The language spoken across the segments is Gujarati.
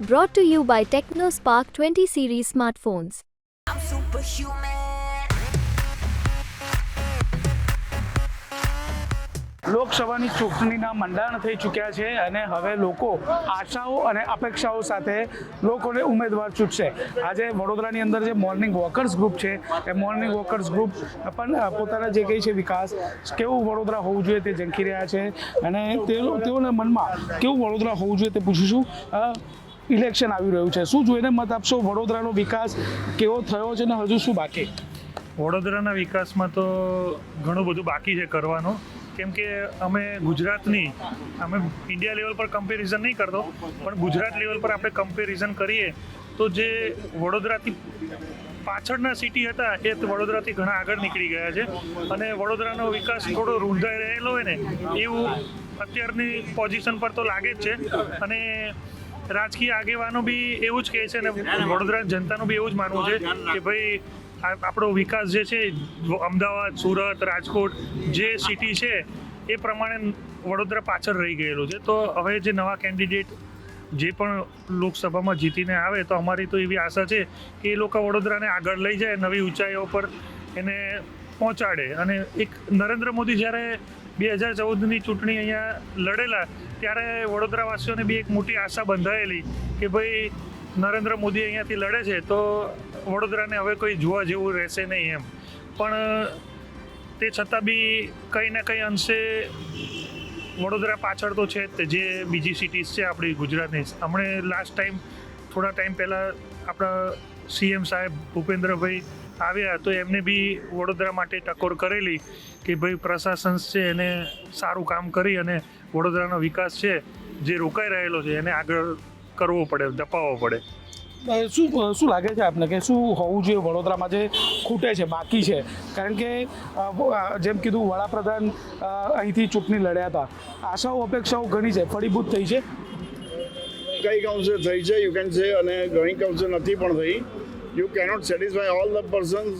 Brought to you by TechnoSpark 20 series smartphones. I'm superhuman. લોકસભાની ચૂંટણીના મંડાણ થઈ ચૂક્યા છે અને હવે લોકો આશાઓ અને અપેક્ષાઓ સાથે લોકોને ઉમેદવાર ચૂંટશે આજે વડોદરાની અંદર જે મોર્નિંગ વોકર્સ ગ્રુપ છે એ મોર્નિંગ વોકર્સ ગ્રુપ પણ પોતાના જે કંઈ છે વિકાસ કેવું વડોદરા હોવું જોઈએ તે ઝંખી રહ્યા છે અને તેઓ તેઓના મનમાં કેવું વડોદરા હોવું જોઈએ તે પૂછીશું ઇલેક્શન આવી રહ્યું છે. શું જોઈને મત આપશો? વડોદરાનો વિકાસ કેવો થયો છે ને હજુ શું બાકી? વડોદરાના વિકાસમાં તો ઘણું બધું બાકી છે કરવાનું. કેમ કે અમે ગુજરાતની, અમે ઇન્ડિયા લેવલ પર કમ્પેરિઝન નહીં કરતો, પણ ગુજરાત લેવલ પર આપણે કમ્પેરિઝન કરીએ, તો જે વડોદરાથી પાછળના સિટી હતા, એ વડોદરાથી ઘણા આગળ નીકળી ગયા છે. અને વડોદરાનો વિકાસ થોડો રૂંધાઈ રહેલો હોય ને, એવું અત્યારની પોઝિશન પર તો લાગે જ છે. અને રાજકીય આગેવાનો બી એવું જ કહે છે ને વડોદરા જનતાનું બી એવું જ માનવું છે કે ભાઈ આપણો વિકાસ જે છે અમદાવાદ સુરત રાજકોટ જે સિટી છે એ પ્રમાણે વડોદરા પાછળ રહી ગયેલું છે. તો હવે જે નવા કેન્ડિડેટ જે પણ લોકસભામાં જીતીને આવે તો અમારી તો એવી આશા છે કે એ લોકો વડોદરાને આગળ લઈ જાય નવી ઊંચાઈઓ પર એને પહોંચાડે. અને એક નરેન્દ્ર મોદી જ્યારે બે હજાર ચૌદની ચૂંટણી અહીંયા લડેલા ત્યારે વડોદરાવાસીઓને બી એક મોટી આશા બંધાયેલી કે ભાઈ નરેન્દ્ર મોદી અહીંયાથી લડે છે, તો વડોદરાને હવે કોઈ જોવા જેવું રહેશે નહીં એમ. પણ, તે છતાં બી કંઈ ને કંઈ અંશે વડોદરા પાછળ તો છે જ જે બીજી સિટીઝ છે આપણી ગુજરાતની. હમણે લાસ્ટ ટાઈમ થોડા ટાઈમ પહેલાં આપણા સીએમ સાહેબ ભૂપેન્દ્રભાઈ આવ્યા તો એમને બી વડોદરા માટે ટકોર કરેલી કે ભાઈ પ્રશાસન છે એને સારું કામ કરી અને વડોદરાનો વિકાસ છે જે રોકાઈ રહેલો છે એને આગળ કરવો પડે દપાવવો પડે. શું શું લાગે છે આપને કે શું હોવું જોઈએ વડોદરામાં જે ખૂટે છે બાકી છે? કારણ કે જેમ કીધું વડાપ્રધાન અહીંથી ચૂંટણી લડ્યા હતા. આશાઓ અપેક્ષાઓ ઘણી છે ફળીભૂત થઈ છે? કઈ કાઉન્સિલ થઈ છે યુ કેન સે અને ઘણી કાઉન્સિલ નથી પણ થઈ. You cannot satisfy all the persons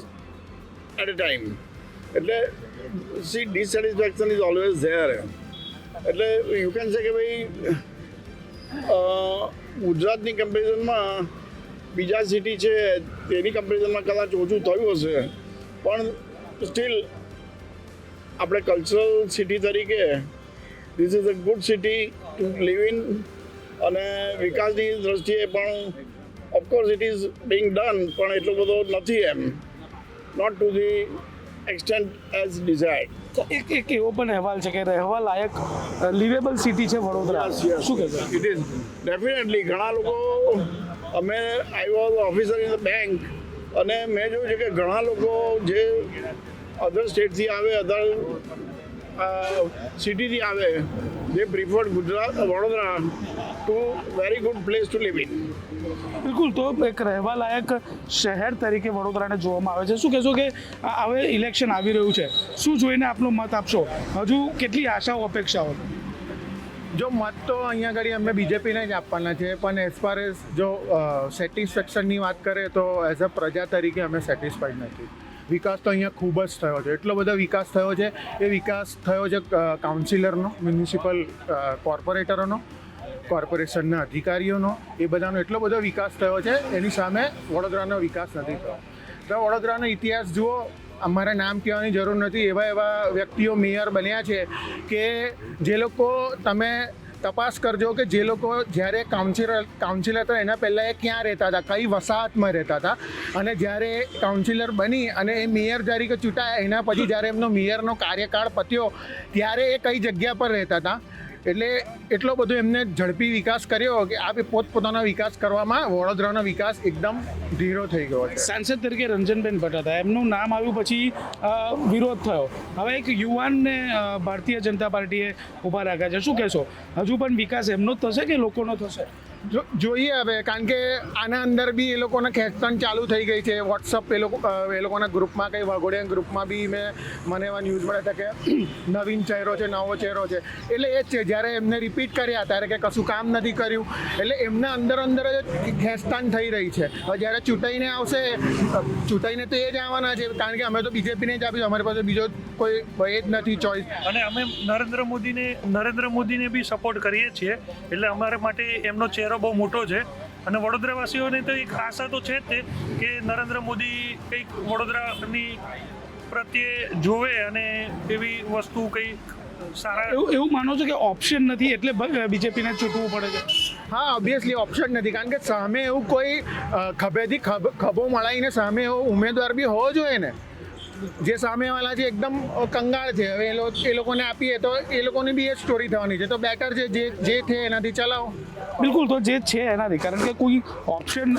at a time એટલે see dissatisfaction is always there એટલે યુ કેન સે કે ભાઈ ગુજરાતની કમ્પેરિઝનમાં બીજા સિટી છે, તેની કમ્પેરિઝનમાં કદાચ ઓછું થયું હશે. પણ સ્ટીલ આપણે કલ્ચરલ સિટી તરીકે this is a good city to live in અને વિકાસની દ્રષ્ટિએ પણ of course it is being done પણ એટલો બધો નથી એમ. Not to the extent as desired એક એક એવો પણ અહેવાલ છે કે રહેવા લાયક લિવેબલ સિટી છે વડોદરા. શું કહેશો? ઇટ ઇઝ ડેફિનેટલી ઘણા લોકો અમે I was officer in the bank અને મેં જોયું છે કે ઘણા લોકો જે અધર સ્ટેટથી આવે અધર સિટીથી આવે they preferred Gujarat Vadodara to very good place to live in બિલકુલ, તો એક રહેવા લાયક શહેર તરીકે વડોદરાને જોવામાં આવે છે. શું કહેશો કે હવે ઇલેક્શન આવી રહ્યું છે? શું જોઈને આપનો મત આપશો? હજુ કેટલી આશાઓ, અપેક્ષાઓ? જો મત તો અહીંયા આગળ અમે બીજેપીને જ આપવાના છે પણ એઝ ફાર એઝ જો સેટિસ્ફેક્શનની વાત કરીએ તો એઝ અ પ્રજા તરીકે અમે સેટિસ્ફાઈડ નથી. વિકાસ તો અહીંયા ખૂબ જ થયો છે. એટલો બધો વિકાસ થયો છે એ વિકાસ થયો છે કાઉન્સિલરનો મ્યુનિસિપલ કોર્પોરેટરોનો કોર્પોરેશનના અધિકારીઓનો. એ બધાનો એટલો બધો વિકાસ થયો છે, એની સામે વડોદરાનો વિકાસ નથી થયો. તો વડોદરાનો ઇતિહાસ જુઓ, અમારે નામ કહેવાની જરૂર નથી. એવા એવા વ્યક્તિઓ મેયર બન્યા છે કે જે લોકો તમે તપાસ કરજો કે જે લોકો જ્યારે કાઉન્સિલર કાઉન્સિલર હતા, એના પહેલાં એ ક્યાં રહેતા હતા, કઈ વસાહતમાં રહેતા હતા? અને જ્યારે કાઉન્સિલર બની અને એ મેયર તરીકે ચૂંટાયા, એના પછી જ્યારે એમનો મેયરનો કાર્યકાળ પત્યો, ત્યારે એ કઈ જગ્યા પર રહેતા હતા? એટલે એટલો બધો એમને ઝડપી વિકાસ કર્યો કે આ પોતપોતાનો વિકાસ કરવામાં વડોદરાનો વિકાસ એકદમ ધીરો થઈ ગયો છે. સાંસદ તરીકે રંજનબેન ભટ્ટ હતા એમનું નામ આવ્યું પછી વિરોધ થયો. હવે એક યુવાનને ભારતીય જનતા પાર્ટીએ ઊભા રાખ્યા છે. શું કહેશો? હજુ પણ વિકાસ એમનો જ થશે કે લોકોનો થશે? જોઈએ હવે કારણ કે આના અંદર બી એ લોકોને ખેંચતાણ ચાલુ થઈ ગઈ છે. વોટ્સઅપ એ લોકો એ લોકોના ગ્રુપમાં કંઈ વાઘોડિયા ગ્રુપમાં બી મેં મને એવા ન્યૂઝ મળ્યા હતા કે નવીન ચહેરો છે નવો ચહેરો છે. એટલે એ જ છે જ્યારે એમને રિપીટ કર્યા ત્યારે કે કશું કામ નથી કર્યું. એટલે એમના અંદર અંદર જ ખેંચતાણ થઈ રહી છે. હવે જ્યારે ચૂંટાઈને આવશે, ચૂંટાઈને તો એ જ આવવાના છે. કારણ કે અમે તો બીજેપીને જ આપ્યું અમારી પાસે બીજો કોઈ એ જ નથી ચોઈસ અને અમે નરેન્દ્ર મોદીને નરેન્દ્ર મોદીને બી સપોર્ટ કરીએ છીએ. એટલે અમારા માટે એમનો ચહેરો બહુ મોટો છે. અને વડોદરાવાસીઓને તો એક આશા તો છે જ તે કે નરેન્દ્ર મોદી કંઈક વડોદરાની પ્રત્યે જોવે અને એવી વસ્તુ કંઈક સારા એવું એવું માનો છો કે ઓપ્શન નથી એટલે બીજેપીને ચૂંટવું પડે છે? હા ઓબ્વિયસલી ઓપ્શન નથી. કારણ કે સામે એવું કોઈ ખભેથી ખભો મળાઈને સામે એવો ઉમેદવાર બી હોવો જોઈએ ને. જે સામેવાળા છે એકદમ કંગાળ છે. હવે એ લોકોને આપીએ તો એ લોકોની બી એ સ્ટોરી થવાની છે. તો બેટર છે જે જે છે એનાથી ચલાવો. બિલકુલ તો જે છે એનાથી. કારણ કે કોઈ ઓપ્શન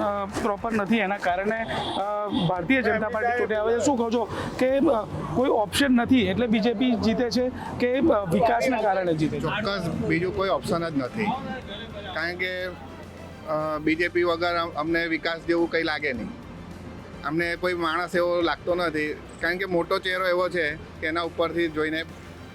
પ્રોપર નથી એના કારણે ભારતીય જનતા પાર્ટી ચૂંટે આવે છે. શું કહો છો? કે કોઈ ઓપ્શન નથી એટલે બીજેપી જીતે છે કે વિકાસના કારણે જીતે છે? ચોક્કસ બીજું કોઈ ઓપ્શન જ નથી. કારણ કે બીજેપી વગર અમને વિકાસ જેવું કંઈ લાગે નહીં. અમને કોઈ માણસ એવો લાગતો નથી. કારણ કે મોટો ચહેરો એવો છે કે એના ઉપરથી જોઈને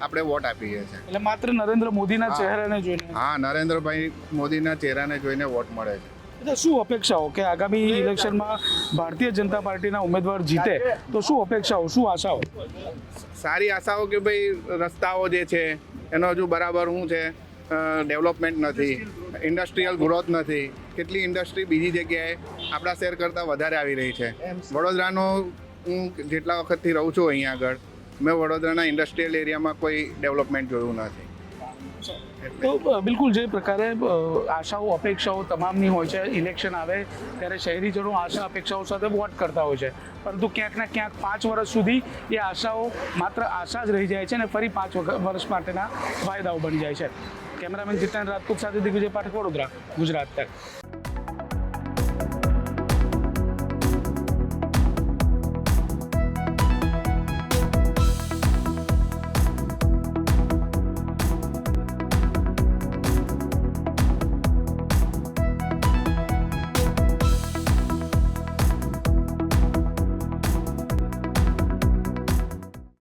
આપણે વોટ આપીએ છીએ. એટલે માત્ર નરેન્દ્ર મોદીના ચહેરાને જોઈને? હા નરેન્દ્રભાઈ મોદીના ચહેરાને જોઈને વોટ મળે છે. એટલે શું અપેક્ષાઓ કે આગામી ઇલેક્શનમાં ભારતીય જનતા પાર્ટીના ઉમેદવાર જીતે? તો શું અપેક્ષાઓ શું આશાઓ? સારી આશાઓ કે ભાઈ રસ્તાઓ જે છે એનો હજુ બરાબર શું છે ડેવલપમેન્ટ નથી ઇન્ડસ્ટ્રીયલ ગ્રોથ નથી. કેટલી ઇન્ડસ્ટ્રી બીજી જગ્યાએ આપણા શહેર કરતાં વધારે આવી રહી છે. વડોદરાનો હું જેટલા વખતથી રહું છું અહીંયા આગળ મેં વડોદરાના ઇન્ડસ્ટ્રીયલ એરિયામાં કોઈ ડેવલપમેન્ટ જોયું નથી. તો બિલકુલ જે પ્રકારે આશાઓ અપેક્ષાઓ તમામની હોય છે ઇલેક્શન આવે ત્યારે શહેરીજનો આશા અપેક્ષાઓ સાથે વોટ કરતા હોય છે. પરંતુ ક્યાંક ને ક્યાંક પાંચ વર્ષ સુધી એ આશાઓ માત્ર આશા જ રહી જાય છે અને ફરી પાંચ વર્ષ માટેના વાયદાઓ બની જાય છે. કેમેરામેન જીતન રાજપૂત સાથે દિગ્વિજય પાઠક વડોદરા ગુજરાત તક.